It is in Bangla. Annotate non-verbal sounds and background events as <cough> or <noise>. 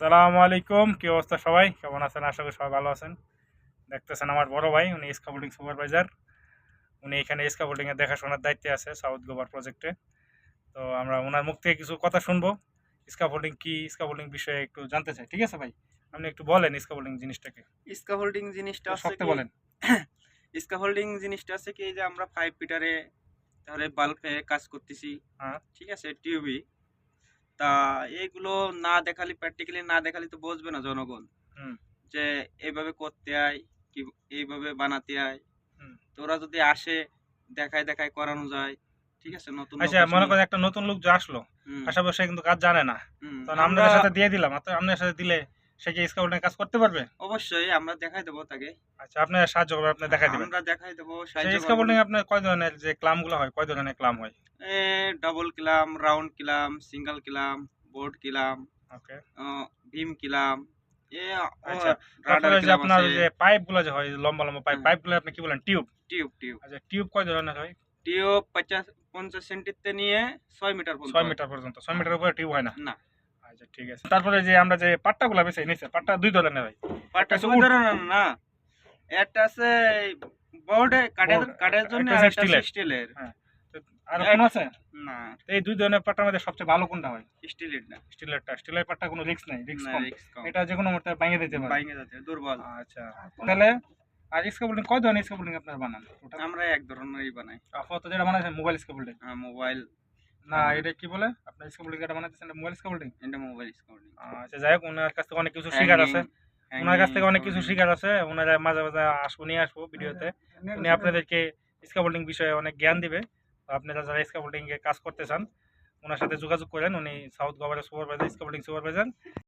সালামু আলাইকুম কি অবস্থা সবাই? কেমন আছেন? আশা করি সবাই ভালো আছেন। দেখতেছেন আমার বড় ভাই উনি স্কাফোল্ডিং সুপারভাইজার উনি এখানে স্কাফোল্ডিং এর দেখাশোনার দায়িত্বে আছে সাউথ গোবার প্রজেক্টে তো আমরা ওনার মুখ থেকে কিছু কথা শুনব। স্কাফোল্ডিং কি স্কাফোল্ডিং বিষয়ে একটু জানতে চাই ঠিক আছে ভাই? আপনি একটু বলেন স্কাফোল্ডিং জিনিসটাকে। স্কাফোল্ডিং জিনিসটা কি বলেন। <coughs> স্কাফোল্ডিং জিনিসটা আছে কি যে আমরা ফাইভ পিটারে তাহলে বাল্বে কাজ করতেছি। হ্যাঁ। ঠিক আছে টিউবি তা এইগুলো না দেখালে প্র্যাকটিক্যালি না দেখালে তো বুঝবে না জনগণ। যে এইভাবে করতে হয় কি এইভাবে বানাতে হয় হুম। তো ওরা যদি আসে দেখায় দেখায় করানো যায় ঠিক আছে নতুন আচ্ছা মনে করেন একটা নতুন লোক যে আসলো কিন্তু কাজ জানে না। তখন আমরা আপনাদের সাথে দিয়ে দিলাম তো আপনার সাথে দিলে সে কি স্কাফোল্ডিং কাজ করতে পারবে? অবশ্যই আমরা দেখাই দেবো তাকে। আচ্ছা আপনি সাহায্য করবেন আপনি দেখাই দিবেন। আমরা দেখাই দেবো সেই আপনার কয় ধরনের যে ক্লামগুলো হয় কয় ধরনের ক্লাম হয়? Double clamp round clamp single clamp board clamp okay beam clamp এ আচ্ছা, তারপরে যে আপনার ওই যে পাইপগুলো যে হয় লম্বা লম্বা পাইপ হুম। পাইপগুলো আপনি কি বলেন টিউব টিউব টিউব আচ্ছা টিউব কয় ধরনের হয়? টিউব পঞ্চাশ পঞ্চাশ সেন্টিতে নিয়ে ছয় মিটার পর্যন্ত। ছয় মিটার পর্যন্ত ছয় মিটার উপরে টিউব হয় না? না। আচ্ছা ঠিক আছে। তারপরে যে আমরা যে পাট্টা গুলা বেছে নিচ্ছে পাট্টা দুই ধরনের হয়। পাটা একটা দুই উড। ধরনের না একটা আছে বোর্ডে কাঠের Board, কাঠের জন্য একটা আর আছে একটা steel-এর। স্টিলের আর আছে? না। এই দুই ধরনের পাট্টার মধ্যে সবচেয়ে ভালো কোনটা হয়? স্টিলেরটা। স্টিলের পাট্টা কোনো রিস্ক নাই রিস্ক কম। এটা যে কোনো মুহূর্তে ভেঙে দিতে পারে। যাচ্ছে দুর্বল। আচ্ছা। তাহলে আর স্কেপোল্ডিং কয় ধরনের স্কেপোল্ডিং আপনার বানান? আমরা এক ধরনেরই বানাই। আপাতত যেটা বানাইছেন মোবাইল স্কেপোল্ডিং মোবাইল না হ্যাঁ। এটা কি বলে? আপনার স্কেপোল্ডিং বানাইতেছেন মোবাইল স্কেপোল্ডিং এটা মোবাইল আচ্ছা যাই হোক ওনার কাছ থেকে অনেক কিছু শিকার আছে। ওনার কাছ থেকে অনেক কিছু শিকার আছে। ওনারা মাঝে মাঝে আসব নিয়ে আসব ভিডিওতে। উনি আপনাদেরকে স্কাফোল্ডিং বিষয়ে অনেক জ্ঞান দিবে। আপনারা যারা স্কাফোল্ডিং এ কাজ করতে চান, ওনার সাথে যোগাযোগ করেন। উনি south government supervisor scaffolding supervisor